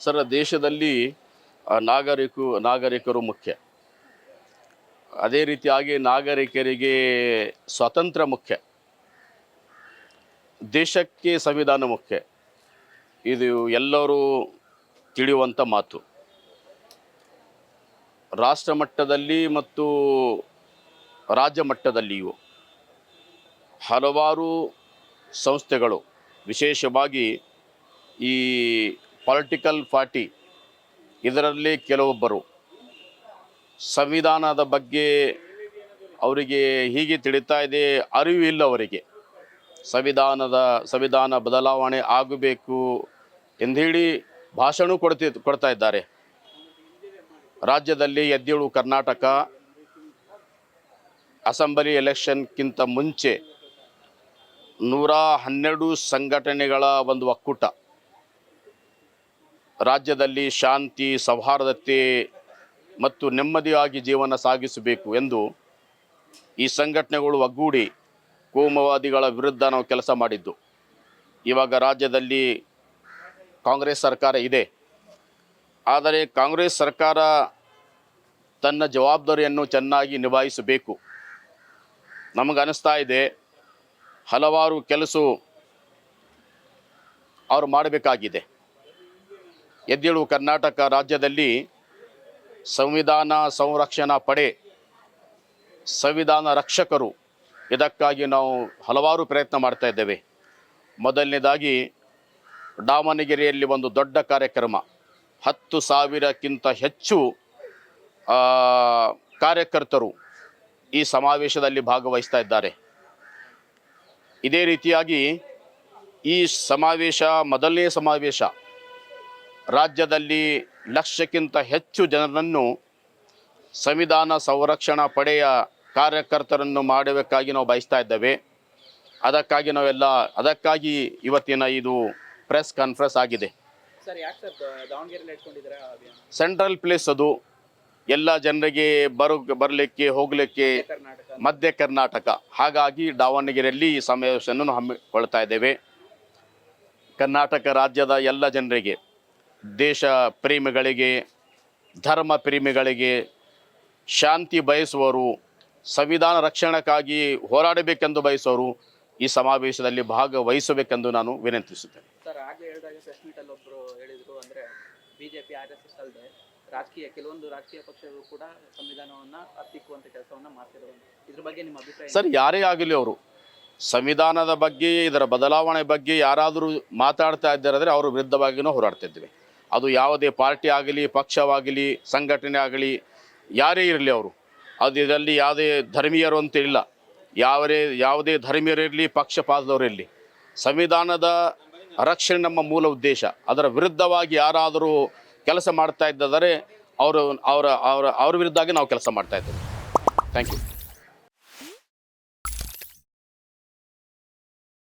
Sir ದೇಶದಲ್ಲಿ ನಾಗರಿಕು, ನಾಗರಿಕರು ಮುಖ್ಯ. ಅದೇ ರೀತಿಯಾಗಿ ನಾಗರಿಕರಿಗೆ ಸ್ವತಂತ್ರ ಮುಖ್ಯ. ದೇಶಕ್ಕೆ ಸಂವಿಧಾನ ಮುಖ್ಯ. ಇದು ಎಲ್ಲರೂ ತಿಳಿಯುವಂಥ ಮಾತು. ರಾಷ್ಟ್ರ ಮಟ್ಟದಲ್ಲಿ ಮತ್ತು ರಾಜ್ಯ ಮಟ್ಟದಲ್ಲಿಯೂ ಹಲವಾರು ಸಂಸ್ಥೆಗಳು, ವಿಶೇಷವಾಗಿ ಈ ಪೊಲಿಟಿಕಲ್ ಪಾರ್ಟಿ ಇದರಲ್ಲಿ ಕೆಲವೊಬ್ಬರು ಸಂವಿಧಾನದ ಬಗ್ಗೆ ಅವರಿಗೆ ಹೀಗೆ ತಿಳಿತಾ ಇದೆ ಅರಿವು ಇಲ್ಲ ಅವರಿಗೆ. ಸಂವಿಧಾನದ, ಸಂವಿಧಾನ ಬದಲಾವಣೆ ಆಗಬೇಕು ಎಂದೇಳಿ ಭಾಷಣ ಕೊಡ್ತಿ, ಕೊಡ್ತಾ ಇದ್ದಾರೆ. ರಾಜ್ಯದಲ್ಲಿ ಎದ್ದೇಳು ಕರ್ನಾಟಕ, ಅಸೆಂಬ್ಲಿ ಎಲೆಕ್ಷನ್ಗಿಂತ ಮುಂಚೆ ನೂರ ಹನ್ನೆರಡು ಸಂಘಟನೆಗಳ ಒಂದು ಒಕ್ಕೂಟ. ರಾಜ್ಯದಲ್ಲಿ ಶಾಂತಿ, ಸೌಹಾರ್ದತೆ ಮತ್ತು ನೆಮ್ಮದಿಯಾಗಿ ಜೀವನ ಸಾಗಿಸಬೇಕು ಎಂದು ಈ ಸಂಘಟನೆಗಳು ಒಗ್ಗೂಡಿ ಕೋಮವಾದಿಗಳ ವಿರುದ್ಧ ನಾವು ಕೆಲಸ ಮಾಡಿದ್ದು. ಇವಾಗ ರಾಜ್ಯದಲ್ಲಿ ಕಾಂಗ್ರೆಸ್ ಸರ್ಕಾರ ಇದೆ. ಆದರೆ ಕಾಂಗ್ರೆಸ್ ಸರ್ಕಾರ ತನ್ನ ಜವಾಬ್ದಾರಿಯನ್ನು ಚೆನ್ನಾಗಿ ನಿಭಾಯಿಸಬೇಕು. ನಮಗನಿಸ್ತಾ ಇದೆ, ಹಲವಾರು ಕೆಲಸ ಅವರು ಮಾಡಬೇಕಾಗಿದೆ. ಎದ್ದೇಳು ಕರ್ನಾಟಕ ರಾಜ್ಯದಲ್ಲಿ ಸಂವಿಧಾನ ಸಂರಕ್ಷಣಾ ಪಡೆ ಸಂವಿಧಾನ ರಕ್ಷಕರು. ಇದಕ್ಕಾಗಿ ನಾವು ಹಲವಾರು ಪ್ರಯತ್ನ ಮಾಡ್ತಾ ಇದ್ದೇವೆ. ಮೊದಲನೇದಾಗಿ, ದಾವಣಗೆರೆಯಲ್ಲಿ ಒಂದು ದೊಡ್ಡ ಕಾರ್ಯಕ್ರಮ. ಹತ್ತು ಸಾವಿರಕ್ಕಿಂತ ಹೆಚ್ಚು ಕಾರ್ಯಕರ್ತರು ಈ ಸಮಾವೇಶದಲ್ಲಿ ಭಾಗವಹಿಸ್ತಾ ಇದ್ದಾರೆ. ಇದೇ ರೀತಿಯಾಗಿ ಈ ಸಮಾವೇಶ ಮೊದಲನೇ ಸಮಾವೇಶ ರಾಜ್ಯದಲ್ಲಿ ಲಕ್ಷಕ್ಕಿಂತ ಹೆಚ್ಚು ಜನರನ್ನು ಸಂವಿಧಾನ ಸಂರಕ್ಷಣಾ ಪಡೆಯ ಕಾರ್ಯಕರ್ತರನ್ನು ಮಾಡಬೇಕಾಗಿ ನಾವು ಬಯಸ್ತಾ ಇದ್ದೇವೆ. ಅದಕ್ಕಾಗಿ ನಾವೆಲ್ಲ ಅದಕ್ಕಾಗಿ ಇವತ್ತಿನ ಇದು ಪ್ರೆಸ್ ಕಾನ್ಫರೆನ್ಸ್ ಆಗಿದೆ. ಸೆಂಟ್ರಲ್ ಪ್ಲೇಸ್ ಅದು. ಎಲ್ಲ ಜನರಿಗೆ ಬರೋ ಬರಲಿಕ್ಕೆ ಹೋಗಲಿಕ್ಕೆ ಮಧ್ಯ ಕರ್ನಾಟಕ ಹಾಗಾಗಿ ದಾವಣಗೆರೆಯಲ್ಲಿ ಈ ಸಮಾವೇಶವನ್ನು ಹಮ್ಮಿಕೊಳ್ತಾ ಇದ್ದೇವೆ. ಕರ್ನಾಟಕ ರಾಜ್ಯದ ಎಲ್ಲ ಜನರಿಗೆ. ದೇಶ ಪ್ರೇಮಿಗಳಿಗೆ ಧರ್ಮ ಪ್ರೇಮಿಗಳಿಗೆ ಶಾಂತಿ ಬಯಸುವವರು ಸಂವಿಧಾನ ರಕ್ಷಣೆಗಾಗಿ ಹೋರಾಡಬೇಕೆಂದು ಬಯಸುವರು ಈ ಸಮಾವೇಶದಲ್ಲಿ ಭಾಗವಹಿಸಬೇಕೆಂದು ನಾನು ವಿನಂತಿಸುತ್ತೇನೆ. ಸರ್ ಆಗಲೇ ಹೇಳಿದಾಗ ಪ್ರೆಸ್ ಮೀಟಲ್ಲಿ ಒಬ್ಬರು ಹೇಳಿದರು ಅಂದರೆ B J P R S S ಅಲ್ಲದೆ ರಾಜಕೀಯ ಕೆಲವೊಂದು ರಾಜಕೀಯ ಪಕ್ಷಗಳು ಕೂಡ ಸಂವಿಧಾನವನ್ನು ಹತ್ತಿಕ್ಕುವಂಥ ಕೆಲಸವನ್ನು ಮಾಡ್ತಿರೋದು ಇದ್ರ ಬಗ್ಗೆ ನಿಮ್ಮ ಅಭಿಪ್ರಾಯ ಸರ್ ಯಾರೇ ಆಗಲಿ ಅವರು ಸಂವಿಧಾನದ ಬಗ್ಗೆ ಇದರ ಬದಲಾವಣೆ ಬಗ್ಗೆ ಯಾರಾದರೂ ಮಾತಾಡ್ತಾ ಇದ್ದಾರಾದರೆ ಅವರು ವಿರುದ್ಧವಾಗಿಯೂ ಹೋರಾಡ್ತಿದ್ದೀವಿ ಅದು ಯಾವುದೇ ಪಾರ್ಟಿ ಆಗಲಿ, ಪಕ್ಷವಾಗಲಿ, ಸಂಘಟನೆ ಆಗಲಿ, ಯಾರೇ ಇರಲಿ ಅವರು. ಅದು ಇದರಲ್ಲಿ ಯಾವುದೇ ಧರ್ಮೀಯರು ಅಂತ ಇಲ್ಲ. ಯಾವರೇ, ಯಾವುದೇ ಧರ್ಮೀಯರಿರಲಿ ಪಕ್ಷಪಾತದವರಿರಲಿ ಸಂವಿಧಾನದ ರಕ್ಷಣೆ ನಮ್ಮ ಮೂಲ ಉದ್ದೇಶ. ಅದರ ವಿರುದ್ಧವಾಗಿ ಯಾರಾದರೂ ಕೆಲಸ ಮಾಡ್ತಾ ಇದ್ದಾರೆ ಅವರು, ಅವರ ಅವರ, ಅವ್ರ ವಿರುದ್ಧವಾಗಿ ನಾವು ಕೆಲಸ ಮಾಡ್ತಾ ಇದ್ದೇವೆ. Thank you